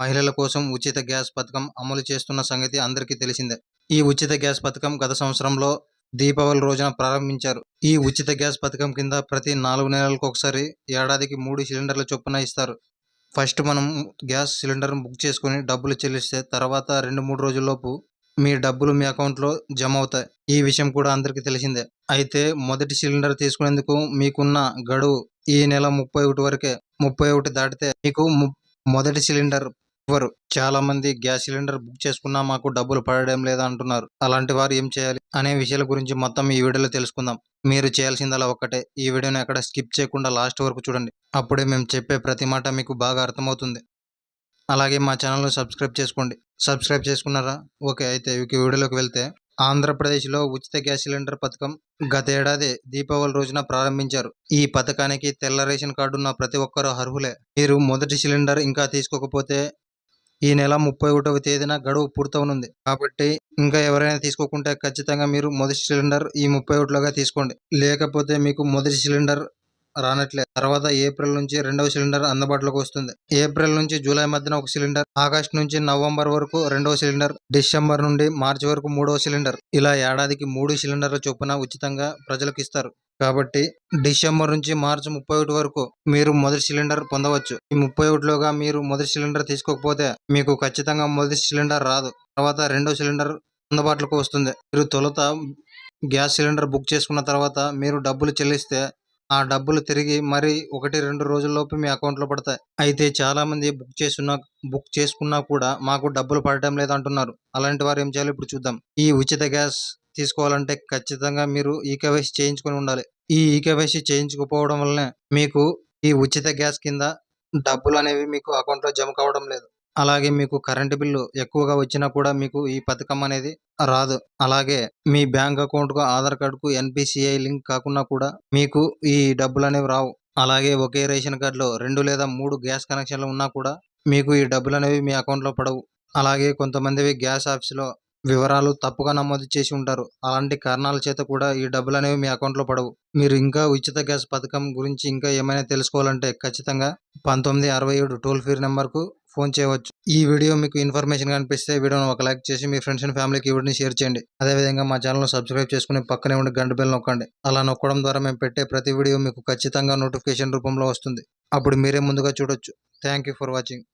మహిళల కోసం ఉచిత గ్యాస్ పథకం అమలు చేస్తున్న సంగతి అందరికీ తెలిసిందే. ఈ ఉచిత గ్యాస్ పథకం గత సంవత్సరంలో దీపావళి రోజున ప్రారంభించారు. ఈ ఉచిత గ్యాస్ పథకం కింద ప్రతి నాలుగు నెలలకు ఒకసారి ఏడాదికి మూడు సిలిండర్ల చొప్పున ఇస్తారు. ఫస్ట్ మనం గ్యాస్ సిలిండర్ను బుక్ చేసుకుని డబ్బులు చెల్లిస్తే తర్వాత రెండు మూడు రోజుల్లోపు మీ డబ్బులు మీ అకౌంట్లో జమ అవుతాయి. ఈ విషయం కూడా అందరికీ తెలిసిందే. అయితే మొదటి సిలిండర్ తీసుకునేందుకు మీకున్న గడువు ఈ నెల ముప్పై ఒకటి వరకే ముప్పై ఒకటి దాటితే మీకు మొదటి సిలిండర్ ఇవ్వరు చాలా మంది గ్యాస్ సిలిండర్ బుక్ చేసుకున్నా మాకు డబ్బులు పడడం లేదా అంటున్నారు అలాంటి వారు ఏం చేయాలి? అనే విషయాల గురించి మొత్తం ఈ వీడియోలో తెలుసుకుందాం. మీరు చేయాల్సిందలా ఒక్కటే ఈ వీడియోని ఎక్కడ స్కిప్ చేయకుండా లాస్ట్ వరకు చూడండి. అప్పుడే మేము చెప్పే ప్రతి మాట మీకు బాగా అర్థమవుతుంది. అలాగే మా ఛానల్ను సబ్స్క్రైబ్ చేసుకోండి. సబ్స్క్రైబ్ చేసుకున్నారా? ఓకే అయితే ఇక వీడియోలోకి వెళ్తే ఆంధ్రప్రదేశ్లో ఉచిత గ్యాస్ సిలిండర్ పథకం గతేడాది దీపావళి రోజున ప్రారంభించారు. ఈ పథకానికి తెల్ల రేషన్ కార్డు ఉన్న ప్రతి ఒక్కరూ అర్హులే. మీరు మొదటి సిలిండర్ ఇంకా తీసుకోకపోతే ఈ నెల ముప్పై ఒకటవ తేదీన గడువు పూర్తవనుంది. కాబట్టి ఇంకా ఎవరైనా తీసుకోకుంటే ఖచ్చితంగా మీరు మొదటి సిలిండర్ ఈ ముప్పై ఒకటిలోగా తీసుకోండి. లేకపోతే మీకు మొదటి సిలిండర్ రానట్లే. తర్వాత ఏప్రిల్ నుంచి రెండవ సిలిండర్ అందుబాటులోకి వస్తుంది. ఏప్రిల్ నుంచి జూలై మధ్యన ఒక సిలిండర్ ఆగస్ట్ నుంచి నవంబర్ వరకు రెండవ సిలిండర్ డిసెంబర్ నుండి మార్చి వరకు మూడవ సిలిండర్. ఇలా ఏడాదికి మూడు సిలిండర్ల చొప్పున ఉచితంగా ప్రజలకు ఇస్తారు. కాబట్టి డిసెంబర్ నుంచి మార్చి ముప్పై ఒకటి వరకు మీరు మొదటి సిలిండర్ పొందవచ్చు. ఈ ముప్పై ఒకటిలోగా మీరు మొదటి సిలిండర్ తీసుకోకపోతే మీకు ఖచ్చితంగా మొదటి సిలిండర్ రాదు. తర్వాత రెండో సిలిండర్ అందుబాటులోకి వస్తుంది. మీరు తొలుత గ్యాస్ సిలిండర్ బుక్ చేసుకున్న తర్వాత మీరు డబ్బులు చెల్లిస్తే ఆ డబ్బులు తిరిగి మరి ఒకటి రెండు రోజుల్లోపు మీ అకౌంట్లో పడతాయి. అయితే చాలా మంది బుక్ చేసుకున్న బుక్ చేసుకున్నా కూడా మాకు డబ్బులు పడటం లేదు అంటున్నారు అలాంటి వారు ఏం చేయాలి ఇప్పుడు చూద్దాం. ఈ ఉచిత గ్యాస్ తీసుకోవాలంటే ఖచ్చితంగా మీరు ఈకేవైసీ చేయించుకొని ఉండాలి. ఈ ఈకేవైసీ చేయించుకోకపోవడం వల్లనే మీకు ఈ ఉచిత గ్యాస్ కింద డబ్బులు అనేవి మీకు అకౌంట్లో జమ కావడం లేదు. అలాగే మీకు కరెంటు బిల్లు ఎక్కువగా వచ్చినా కూడా మీకు ఈ పథకం అనేది రాదు. అలాగే మీ బ్యాంక్ అకౌంట్కు ఆధార్ కార్డుకు ఎన్పిసిఐ లింక్ కాకుండా కూడా మీకు ఈ డబ్బులు అనేవి రావు. అలాగే ఒకే రేషన్ కార్డులో రెండు లేదా మూడు గ్యాస్ కనెక్షన్లు ఉన్నా కూడా మీకు ఈ డబ్బులు అనేవి మీ అకౌంట్లో పడవు. అలాగే కొంతమందివి గ్యాస్ ఆఫీస్లో వివరాలు తప్పుగా నమోదు చేసి ఉంటారు. అలాంటి కారణాల చేత కూడా ఈ డబ్బులు అనేవి మీ అకౌంట్లో పడవు. మీరు ఇంకా ఉచిత గ్యాస్ పథకం గురించి ఇంకా ఏమైనా తెలుసుకోవాలంటే ఖచ్చితంగా పంతొమ్మిది అరవై ఏడు టోల్ ఫ్రీ నెంబర్కు ఫోన్ చేయవచ్చు. ఈ వీడియో మీకు ఇన్ఫర్మేషన్ కనిపిస్తే వీడియోని ఒక లైక్ చేసి మీ ఫ్రెండ్స్ అండ్ ఫ్యామిలీకి వీడియోని షేర్ చేయండి. అదేవిధంగా మా ఛానల్ సబ్స్క్రైబ్ చేసుకుని పక్కనే ఉండి గంట బెల్ నొక్కండి. అలా నొక్కడం ద్వారా మేము పెట్టే ప్రతి వీడియో మీకు ఖచ్చితంగా నోటిఫికేషన్ రూపంలో వస్తుంది. అప్పుడు మీరే ముందుగా చూడొచ్చు. Thank you for watching.